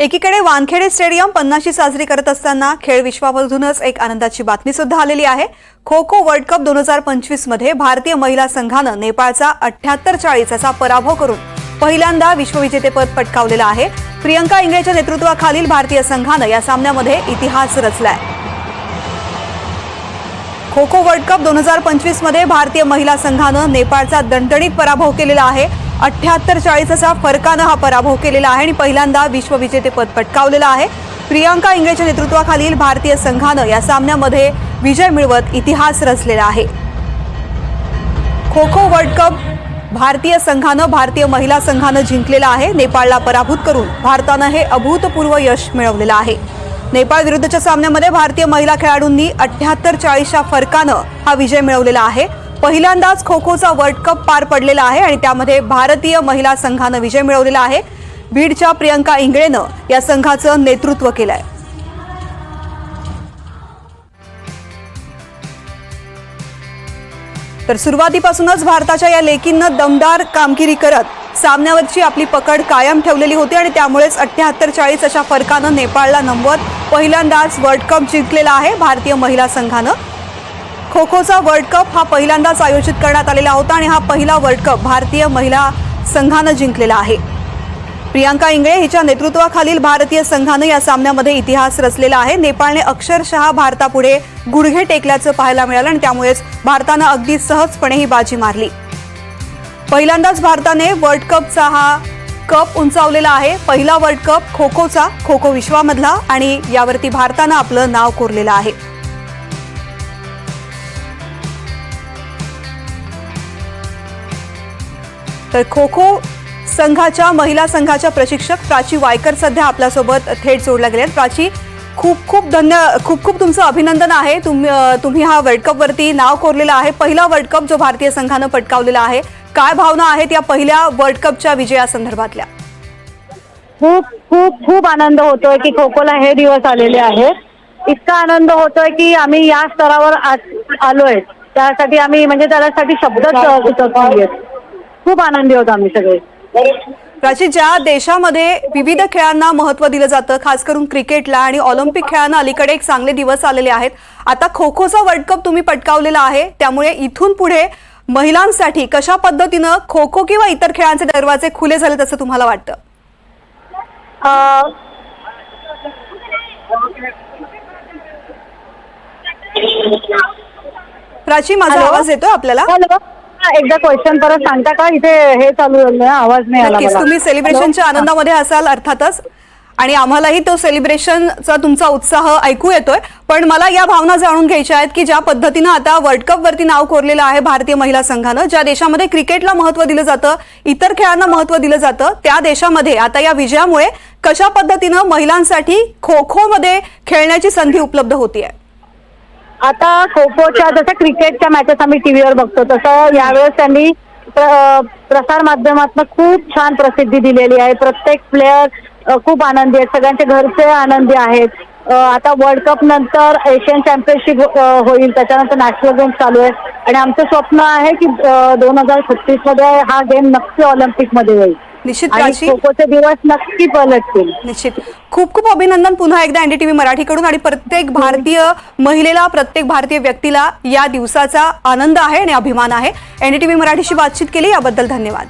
एकीकडे वानखेडे स्टेडियम पन्नाशी साजरी करत असताना खेळ विश्वामधूनच एक आनंदाची बातमी सुद्धा आलेली आहे. खो खो वर्ल्ड कप दोन हजार पंचवीसमध्ये भारतीय महिला संघानं नेपाळचा अठ्याहत्तर चाळीस असा पराभव करून पहिल्यांदा विश्वविजेतेपद पटकावलेलं आहे. प्रियंका इंगळेच्या नेतृत्वाखालील भारतीय संघानं या सामन्यामध्ये इतिहास रचलाय. खो खो वर्ल्ड कप दोन हजार पंचवीसमध्ये भारतीय महिला संघानं नेपाळचा दणदणीत पराभव केलेला आहे. अठ्याहत्तर चाळीस असा फरकानं हा पराभव केलेला आहे आणि पहिल्यांदा विश्वविजेतेपद पटकावलेलं आहे. प्रियांका इंगळेच्या नेतृत्वाखालील भारतीय संघानं या सामन्यामध्ये विजय मिळवत इतिहास रचलेला आहे. खो खो वर्ल्ड कप भारतीय संघानं भारतीय महिला संघानं जिंकलेला आहे. नेपाळला पराभूत करून भारतानं हे अभूतपूर्व यश मिळवलेलं आहे. नेपाळ विरुद्धच्या सामन्यामध्ये भारतीय महिला खेळाडूंनी अठ्याहत्तर चाळीसच्या फरकानं हा विजय मिळवलेला आहे. पहिल्यांदाच खो खोचा वर्ल्ड कप पार पडलेला आहे आणि त्यामध्ये भारतीय महिला संघानं विजय मिळवलेला आहे. बीडच्या प्रियंका इंगळेनं या संघाचं नेतृत्व केलं आहे तर सुरुवातीपासूनच भारताच्या या लेकींनं दमदार कामगिरी करत सामन्यावरची आपली पकड कायम ठेवलेली होती आणि त्यामुळेच अठ्याहत्तर चाळीस अशा फरकानं नेपाळला नमवत पहिल्यांदाच वर्ल्ड कप जिंकलेला आहे भारतीय महिला संघानं. खो खोचा वर्ल्ड कप हा पहिल्यांदाच आयोजित करण्यात आलेला होता आणि हा पहिला वर्ल्ड कप भारतीय महिला संघानं जिंकलेला आहे. प्रियांका इंगळे हिच्या नेतृत्वाखालील भारतीय संघानं या सामन्यामध्ये इतिहास रचलेला आहे. नेपाळने अक्षरशः भारतापुढे गुडघे टेकल्याचं पाहायला मिळालं आणि त्यामुळेच भारतानं अगदी सहजपणे ही बाजी मारली. पहिल्यांदाच भारताने वर्ल्ड कपचा हा कप उंचावलेला आहे. पहिला वर्ल्ड कप खो खोचा खो खो विश्वामधला आणि यावरती भारतानं आपलं नाव कोरलेलं आहे. तर खो खो संघाच्या महिला संघाच्या प्रशिक्षक प्राची वायकर सध्या आपल्यासोबत थेट जोडल्या गेल्या आहेत. प्राची खूप खूप धन्य खूप खूप तुमचं अभिनंदन आहे. तुम्ही तुम्ही हा वर्ल्ड कपवरती नाव कोरलेलं आहे. पहिला वर्ल्ड कप जो भारतीय संघानं पटकावलेला आहे. काय भावना आहेत या पहिल्या वर्ल्ड कपच्या विजयासंदर्भातल्या? खूप खूप खूप आनंद होतोय की खो खोला हे दिवस आलेले आहेत. इतका आनंद होतोय की आम्ही या स्तरावर आलोय. त्यासाठी आम्ही म्हणजे त्यासाठी शब्दच सुचत नाहीयेत. खूप आनंदी होतो आम्ही सगळे. प्राची ज्या देशामध्ये विविध खेळांना महत्त्व दिलं जातं खास करून क्रिकेटला आणि ऑलिम्पिक खेळांना अलीकडे एक चांगले दिवस आलेले आहेत आता खो खोचा वर्ल्ड कप तुम्ही पटकावलेला आहे त्यामुळे इथून पुढे महिलांसाठी कशा पद्धतीनं खो खो किंवा इतर खेळांचे दरवाजे खुले झालेत असं तुम्हाला वाटतं? प्राची माझा? आवाज येतो आपल्याला? हॅलो? हा, एकदा क्वेश्चन परत सांगता का? इथे हे चालू आहे आवाज नाही आला नक्कीच मला. तुम्ही सेलिब्रेशनच्या? आनंदामध्ये असाल अर्थातच. आणि आम्हालाही तो सेलिब्रेशनचा तुमचा उत्साह ऐकू येतोय. पण मला या भावना जाणून घ्यायच्या आहेत की ज्या पद्धतीनं आता वर्ल्ड कप वरती नाव कोरलेलं आहे भारतीय महिला संघानं ज्या देशामध्ये क्रिकेटला महत्त्व दिलं जातं इतर खेळांना महत्त्व दिलं जातं त्या देशामध्ये आता या विजयामुळे कशा पद्धतीनं महिलांसाठी खो खो मध्ये खेळण्याची संधी उपलब्ध होतीये? आता खो खोच्या जसं क्रिकेटच्या मॅचेस आम्ही टीव्हीवर बघतो तसं यावेळेस त्यांनी प्रसार माध्यमातून खूप छान प्रसिद्धी दिलेली आहे. प्रत्येक प्लेयर खूप आनंदी आहेत. सगळ्यांचे घरचे आनंदी आहेत. आता वर्ल्ड कप नंतर एशियन चॅम्पियनशिप होईल. त्याच्यानंतर नॅशनल गेम्स चालू आहे. आणि आमचं स्वप्न आहे की दोन हजार छत्तीसमध्ये हा गेम नक्की ऑलिम्पिकमध्ये होईल. निश्चित प्राची दिवस नक्की पलटतील. निश्चित. खूप खूप अभिनंदन पुन्हा एकदा एनडीटीव्ही मराठीकडून. आणि प्रत्येक भारतीय महिलेला प्रत्येक भारतीय व्यक्तीला या दिवसाचा आनंद आहे आणि अभिमान आहे. एनडीटीव्ही मराठीशी बातचीत केली याबद्दल धन्यवाद.